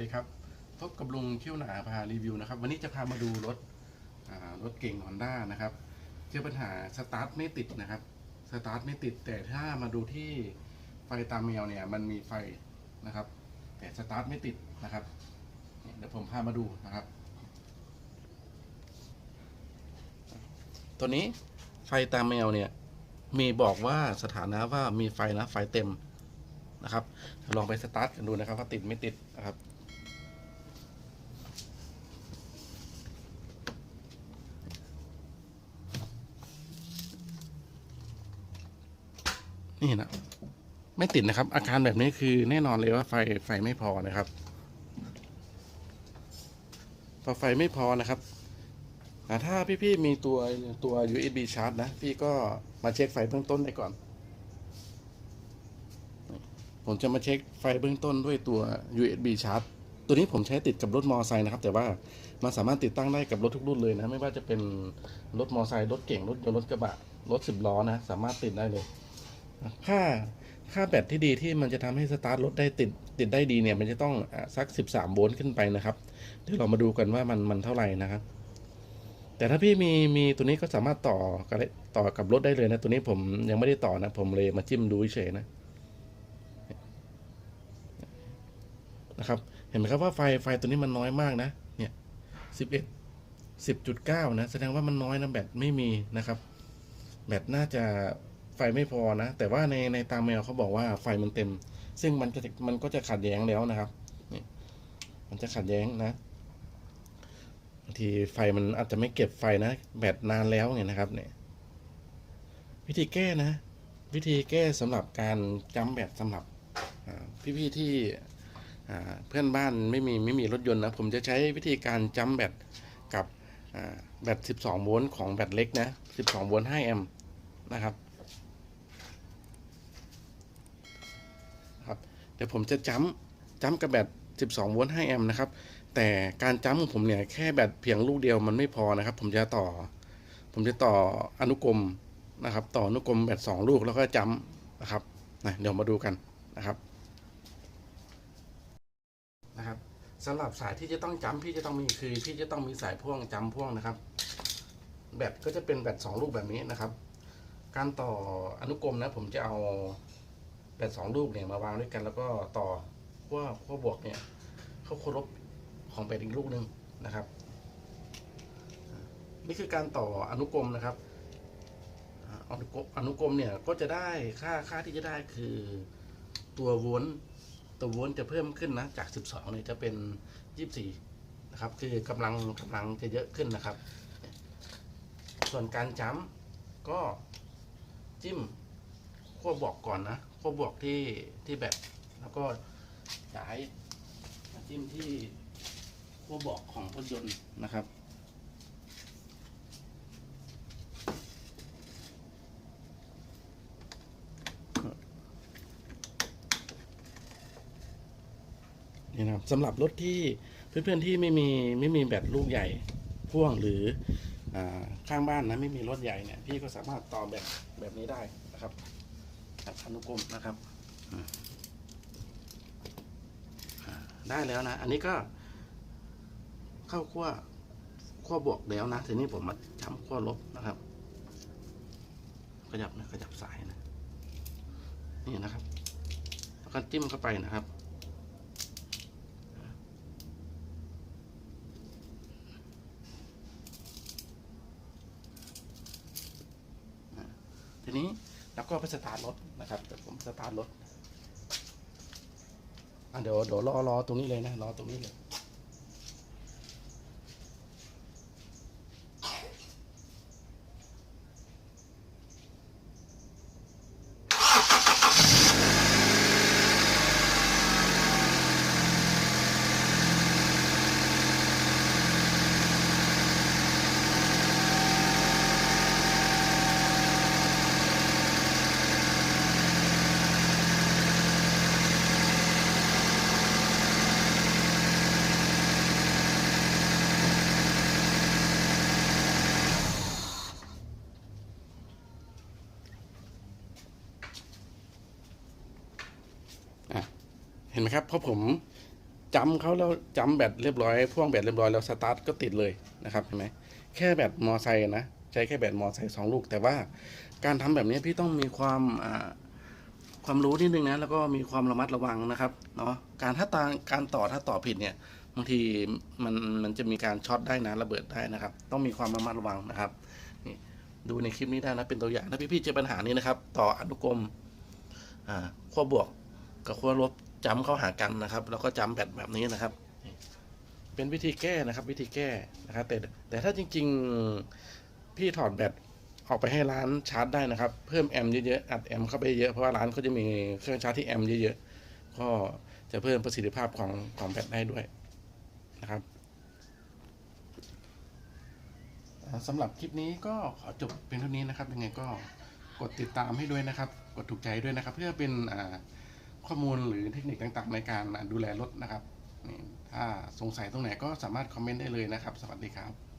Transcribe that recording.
ดีครับพบกับลุงเขี้ยวหนาพารีวิวนะครับ วันนี้จะพามาดูรถรถเก่งฮอนด้านะครับเจอปัญหาสตาร์ทไม่ติดนะครับสตาร์ทไม่ติดแต่ถ้ามาดูที่ไฟตามแมวเนี่ยมันมีไฟนะครับ แต่สตาร์ทไม่ติดนะครับเดี๋ยวผมพามาดูนะครับ ตัวนี้ไฟตามแมวเนี่ยมีบอกว่าสถานะว่ามีไฟนะไฟเต็มนะครับลองไปสตาร์ทกันดูนะครับว่าติดไม่ติดนะครับ นี่นะไม่ติดนะครับ อาการแบบนี้คือแน่นอนเลยว่าไฟไฟไม่พอนะครับ พอไฟไม่พอนะครับอ่าถ้าพี่ๆมีตัวตัว USB ชาร์จนะ พี่ก็มาเช็คไฟเบื้องต้นได้ก่อน ผมจะมาเช็คไฟเบื้องต้นด้วยตัว USB ชาร์จตัวนี้ผมใช้ติดกับรถมอเตอร์ไซค์นะครับ แต่ว่ามันสามารถติดตั้งได้กับรถทุกรุ่นเลยนะ ไม่ว่าจะเป็นรถมอเตอร์ไซค์รถเก่งรถยนต์รถกระบะรถสิบล้อนะ สามารถติดได้เลย ค่าค่าแบตที่ดีที่มันจะทำให้สตาร์ทรถได้ติดติดได้ดีเนี่ย มันจะต้องอสัก 13 โวลต์ขึ้นไปนะครับ เดี๋ยวเรามาดูกันว่ามันมันเท่าไหร่นะครับ แต่ถ้าพี่มีมีตัวนี้ก็สามารถต่อกับต่อกับรถได้เลยนะ ตัวนี้ผมยังไม่ได้ต่อนะ ผมเลยมาจิ้มดูเฉยนะนะครับ เห็นไหมครับว่าไฟไฟตัวนี้มันน้อยมากนะ เนี่ยสิบเอ็ดสิบจุดเก้านะ แสดงว่ามันน้อยนะแบตไม่มีนะครับ แบตน่าจะ ฟไม่พอนะ แต่ว่าในในตามแมวเขาบอกว่าไฟมันเต็ม ซึ่งมันก็จะมันก็จะขัดแย้งแล้วนะครับนี่มันจะขัดแย้งนะบางทีไฟมันอาจจะไม่เก็บไฟนะแบตนานแล้วไงนะครับเนี่ย วิธีแก้นะ วิธีแก้สำหรับการจำแบตสำหรับอ่พี่ๆที่เพื่อนบ้านไม่มีไม่มีรถยนต์นะ ผมจะใช้วิธีการจำแบตกับแบต 12 โวลต์ของแบตเล็กนะ 12 โวลต์ 5 แอมป์นะครับ ครับเดี๋ยวผมจะจ้ำจ้ำกับแบต 12 โวลต์ 5 แอมป์นะครับ แต่การจ้ำของผมเนี่ยแค่แบตเพียงลูกเดียวมันไม่พอนะครับ ผมจะต่อ ผมจะต่ออนุกรมนะครับ ต่ออนุกรมแบต 2 ลูกแล้วก็จ้ำนะครับนะเดี๋ยวมาดูกันนะครับนะครับสำหรับสายที่จะต้องจ้ำพี่จะต้องมีคือพี่จะต้องมีสายพ่วงจ้ำพ่วงนะครับ แบตก็จะเป็นแบต 2 ลูกแบบนี้นะครับ การต่ออนุกรมนะผมจะเอา แบตสองลูกเนี่ยมาวางด้วยกัน แล้วก็ต่อขั้วขั้วบวกเนี่ยเขาคารพของแบตอีกลูกหนึ่งนะครับ นี่คือการต่ออนุกรมนะครับอนุกรมอนุกรมเนี่ยก็จะได้ค่าค่าที่จะได้คือตัววลต์ตัววลต์จะเพิ่มขึ้นนะจาก 12เนี่ยจะเป็น 24 นะครับ คือกำลังกำลังจะเยอะขึ้นนะครับ ส่วนการจ้ำก็จิ้มขั้วบวกก่อนนะ ขั้วบวกที่ที่แบตแล้วก็ย้ายมาจิ้มที่ขั้วบวกของรถยนต์นะครับ นี่นะครับสำหรับรถที่เพื่อนๆที่ไม่มีไม่มีแบตลูกใหญ่พ่วงหรืออข้างบ้านนะไม่มีรถใหญ่เนี่ยพี่ก็สามารถต่อแบบแบบนี้ได้นะครับ แบบอนุกรมนะครับอ่าอ่าได้แล้วนะ อันนี้ก็เข้าขั้วขั้วบวกแล้วนะ ทีนี้ผมมาจำขั้วลบนะครับ ขยับนะ ขยับสายนะ นี่นะครับ แล้วก็จิ้มเข้าไปนะครับ ทีนี้เรา ก็ไปสตาร์ทรถนะครับแต่ผมสตาร์ทรถอะเดี๋ยวเดี๋ยวรอรอตรงนี้เลยนะรอตรงนี้เลย เห็นไหมครับเพราะผมจำเขาแล้วจำแบตเรียบร้อยพ่วงแบตเรียบร้อยแล้วสตาร์ทก็ติดเลยนะครับเห็นไหมแค่แบตมอไซค์นะใช้แค่แบตมอไซค์สองลูก แต่ว่าการทำแบบนี้พี่ต้องมีความความรู้นิดนึงนะแล้วก็มีความระมัดระวังนะครับเนาะการถ้าตาการต่อถ้าต่อผิดเนี่ยบางทีมันมันจะมีการช็อตได้นะระเบิดได้นะครับ ต้องมีความระมัดระวังนะครับนี่ดูในคลิปนี้ได้นะเป็นตัวอย่างถ้าพี่ๆเจอปัญหานี้นะครับ ต่ออนุกรมอ่าขั้วบวกกับขั้วลบ จำเข้าหากันนะครับ แล้วก็จำแบบแบบนี้นะครับ เป็นวิธีแก้นะครับ วิธีแก้นะครับ แต่แต่ถ้าจริง ๆ พี่ถอดแบตออกไปให้ร้านชาร์จได้นะครับ เพิ่มแอมเยอะๆอัดแอมเข้าไปเยอะเพราะว่าร้านเขาจะมีเครื่องชาร์จที่แอมเยอะๆก็จะเพิ่มประสิทธิภาพของของแบตได้ด้วยนะครับสำหรับคลิปนี้ก็ขอจบเป็นเท่านี้นะครับยังไงก็กดติดตามให้ด้วยนะครับ กดถูกใจด้วยนะครับ เพื่อเป็นอ่า ข้อมูลหรือเทคนิคต่างๆ ในการดูแลรถนะครับนี่ถ้าสงสัยตรงไหนก็สามารถคอมเมนต์ได้เลยนะครับ สวัสดีครับ